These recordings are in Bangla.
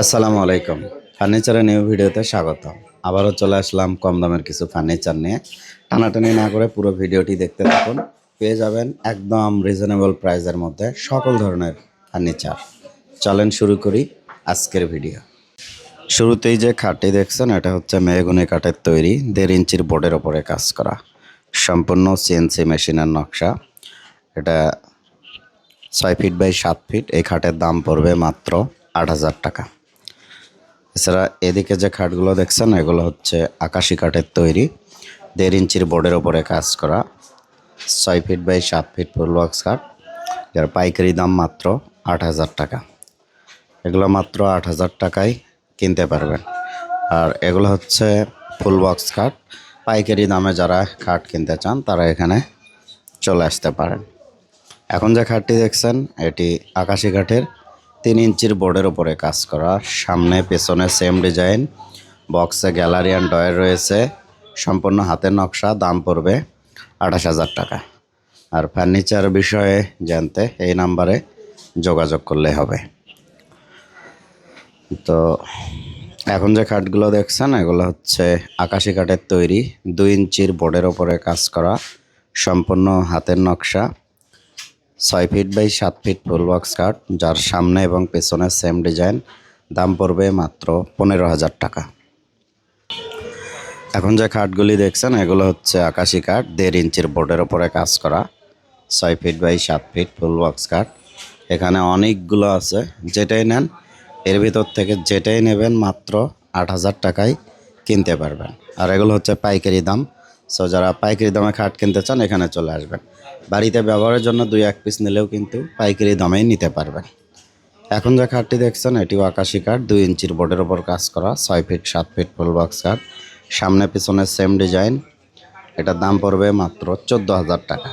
আসসালামু আলাইকুম ফার্নিচারের নিউ ভিডিওতে স্বাগত আবারও চলে আসলাম কম দামের কিছু ফার্নিচার নিয়ে। টানাটানি না করে পুরো ভিডিওটি দেখতে থাকুন। পেয়ে যাবেন একদম রিজনেবল প্রাইসের মধ্যে সকল ধরনের ফার্নিচার। চলেন শুরু করি আজকের ভিডিও শুরুতেই যে খাটটি দেখছেন, এটা হচ্ছে মেহগুনি কাঠের তৈরি, দেড় ইঞ্চির বোর্ডের ওপরে কাজ করা। সম্পূর্ণ সিএনসি মেশিনের নকশা। এটা ছয় ফিট বাই সাত ফিট এই খাটের দাম পড়বে মাত্র আট হাজার টাকা। এছাড়া এদিকে যে খাটগুলো দেখছেন, এগুলো হচ্ছে আকাশি কাঠের তৈরি। দেড় ইঞ্চির বোর্ডের ওপরে কাজ করা। ছয় ফিট বাই সাত ফিট ফুল বক্স খাট, যার পাইকারি দাম মাত্র আট হাজার টাকা। এগুলো মাত্র আট হাজার টাকায় কিনতে পারবেন। আর এগুলো হচ্ছে ফুল বক্স খাট। পাইকারি দামে যারা খাট কিনতে চান, তারা এখানে চলে আসতে পারেন। এখন যে খাটটি দেখছেন, এটি আকাশি কাঠের তিন ইঞ্চির বোর্ডের উপরে কাজ করা। সামনে, পেছনে সেম ডিজাইন বক্সে গ্যালারি অ্যান্ড ডয়ার রয়েছে। সম্পূর্ণ হাতের নকশা, দাম পড়বে আঠাশ হাজার টাকা। আর ফার্নিচার বিষয়ে জানতে এই নাম্বারে যোগাযোগ করলে হবে। তো এখন যে খাটগুলো দেখছেন, এগুলো হচ্ছে আকাশি কাঠের তৈরি। দুই ইঞ্চির বোর্ডের ওপরে কাজ করা। সম্পূর্ণ হাতের নকশা। ছয় ফিট বাই সাত ফিট ফুল বক্স কাঠ যার সামনে এবং পেছনে সেম ডিজাইন দাম পড়বে মাত্র পনেরো হাজার টাকা। এখন যে খাটগুলি দেখছেন, এগুলো হচ্ছে আকাশি কাঠ দেড় ইঞ্চির বোর্ডের ওপরে কাজ করা, ছয় ফিট বাই সাত ফিট ফুল বক্স কাঠ এখানে অনেকগুলো আছে, যেটাই নেন, এর ভিতর থেকে যেটাই নেবেন মাত্র আট হাজার টাকায় কিনতে পারবেন। আর এগুলো হচ্ছে পাইকারি দাম সো যারা পাইকারি দামে খাট কিনতে চান, এখানে চলে আসবেন। বাড়িতে ব্যবহারের জন্য দুই এক পিস নিলেও কিন্তু পাইকারি দামেই নিতে পারবেন। এখন যে খাটটি দেখছেন, এটিও আকাশি কাঠ দুই ইঞ্চির বোর্ডের ওপর কাজ করা, ছয় ফিট সাত ফিট ফুল বক্স কাঠ সামনে পিছনে সেম ডিজাইন এটার দাম পড়বে মাত্র চোদ্দ হাজার টাকা।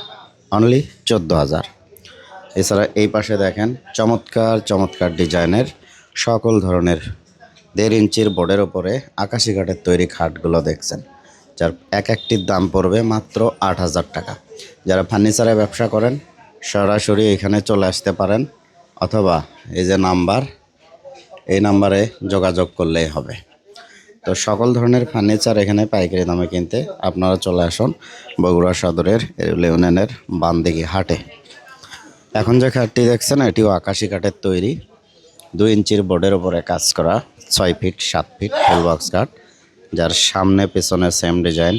অনলি চোদ্দ হাজার। এছাড়া এই পাশে দেখেন, চমৎকার চমৎকার ডিজাইনের সকল ধরনের দেড় ইঞ্চির বোর্ডের ওপরে আকাশি কাঠের তৈরি খাটগুলো দেখছেন। যার এক একটির দাম পড়বে মাত্র আট হাজার টাকা। যারা ফার্নিচারে ব্যবসা করেন, সরাসরি এখানে চলে আসতে পারেন, অথবা এই যে নাম্বার, এই নাম্বারে যোগাযোগ করলেই হবে। তো সকল ধরনের ফার্নিচার এখানে পাইকারি দামে কিনতে আপনারা চলে আসুন বগুড়া সদরের ইউনিয়নের বানদিঘি হাটে। এখন যে খাটটি দেখছেন, এটিও আকাশি কাঠের তৈরি। দুই ইঞ্চির বোর্ডের উপরে কাজ করা ছয় ফিট, সাত ফিট ফুল বক্স কাঠ যার সামনে, পেছনে সেম ডিজাইন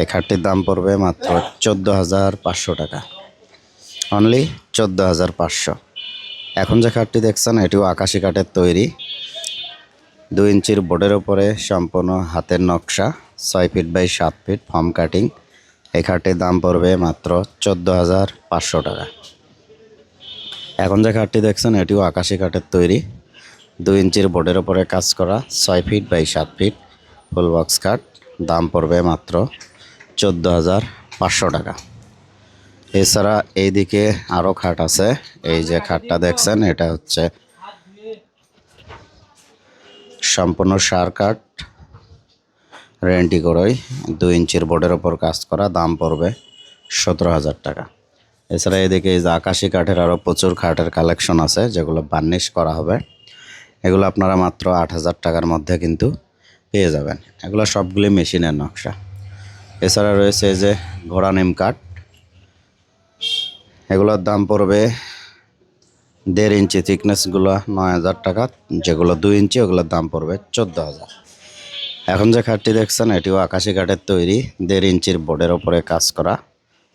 এই খাটটির দাম পড়বে মাত্র চোদ্দ হাজার পাঁচশো টাকা। অনলি চোদ্দ হাজার পাঁচশো। এখন যে খাটটি দেখছেন, এটিও আকাশি কাঠের তৈরি। দুই ইঞ্চির বোর্ডের ওপরে সম্পূর্ণ হাতের নকশা, ছয় ফিট বাই সাত ফিট ফর্ম কাটিং এই খাটটির দাম পড়বে মাত্র চোদ্দ হাজার পাঁচশো টাকা। এখন যে খাটটি দেখছেন, এটিও আকাশি কাঠের তৈরি। দুই ইঞ্চির বোর্ডের ওপরে কাজ করা, ছয় ফিট বাই সাত ফিট ফুল বক্স কাঠ দাম পড়বে মাত্র চোদ্দ হাজার পাঁচশো টাকা। এছাড়া এইদিকে আরও খাট আছে, এই যে খাটটা দেখছেন, এটা হচ্ছে সম্পূর্ণ সার কাঠ রেন্টি করই দুই ইঞ্চির বোর্ডের ওপর কাজ করা, দাম পড়বে সতেরো হাজার টাকা। এছাড়া এদিকে এই যে আকাশি কাঠের আরও প্রচুর খাটের কালেকশন আছে, যেগুলো বার্নিশ করা হবে। এগুলো আপনারা মাত্র আট হাজার টাকার মধ্যে কিন্তু পেয়ে যাবেন। এগুলো সবগুলি মেশিনের নকশা। এছাড়া রয়েছে যে ঘোড়া নিম কাঠ এগুলোর দাম পড়বে দেড় ইঞ্চি থিকনেসগুলো নয় হাজার টাকা, যেগুলো দুই ইঞ্চি, ওগুলোর দাম পড়বে চোদ্দ হাজার। এখন যে খাটটি দেখছেন, এটিও আকাশি কাঠের তৈরি, দেড় ইঞ্চির বোর্ডের ওপরে কাজ করা।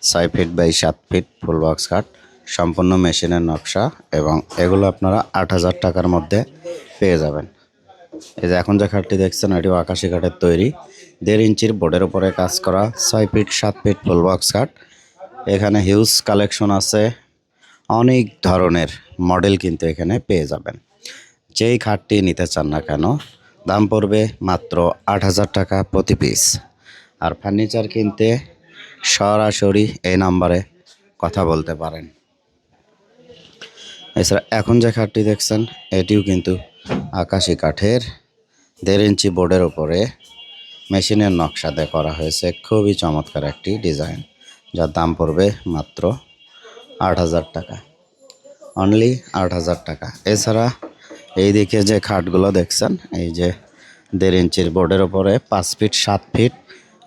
ছয় ফিট বাই সাত ফিট ফুল বক্স কাঠ সম্পূর্ণ মেশিনের নকশা এবং এগুলো আপনারা আট হাজার টাকার মধ্যে পেয়ে যাবেন। এই যে এখন যে খাটটি দেখছেন, এটিও আকাশি কাঠের তৈরি। দেড় ইঞ্চির বোর্ডের উপরে কাজ করা ছয় ফিট, সাত ফিট ফুল বক্স কাঠ এখানে হিউজ কালেকশন আছে। অনেক ধরনের মডেল কিন্তু এখানে পেয়ে যাবেন। যেই খাটটি নিতে চান না কেন, দাম পড়বে মাত্র আট হাজার টাকা প্রতি পিস। আর ফার্নিচার কিনতে সরাসরি এই নাম্বারে কথা বলতে পারেন। এছাড়া এখন যে খাটটি দেখছেন, এটিও কিন্তু আকাশি কাঠের দেড় ইঞ্চি বোর্ডের ওপরে মেশিনের নকশা নকশাতে করা হয়েছে। খুবই চমৎকার একটি ডিজাইন, যার দাম পড়বে মাত্র আট হাজার টাকা। অনলি আট হাজার টাকা। এছাড়া এই দিকে যে খাটগুলো দেখছেন, এই যে দেড় ইঞ্চির বোর্ডের ওপরে পাঁচ ফিট, সাত ফিট,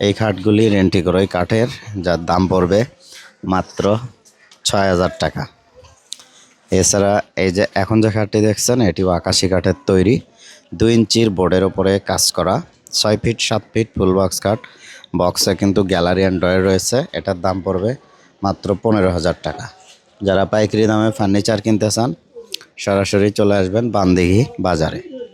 এই খাটগুলি রেন্টি করে কাঠের, যার দাম পড়বে মাত্র ছয় হাজার টাকা। এছাড়া এই যে এখন যে খাটটি দেখছেন, এটিও আকাশি কাঠের তৈরি। দুই ইঞ্চির বোর্ডের ওপরে কাজ করা। ছয় ফিট, সাত ফিট ফুল বক্স কাঠ বক্সে কিন্তু গ্যালারি অ্যান্ড ড্রয়ের রয়েছে। এটার দাম পড়বে মাত্র পনেরো হাজার টাকা। যারা পাইকারি দামে ফার্নিচার কিনতে চান, সরাসরি চলে আসবেন বান্দিঘি বাজারে।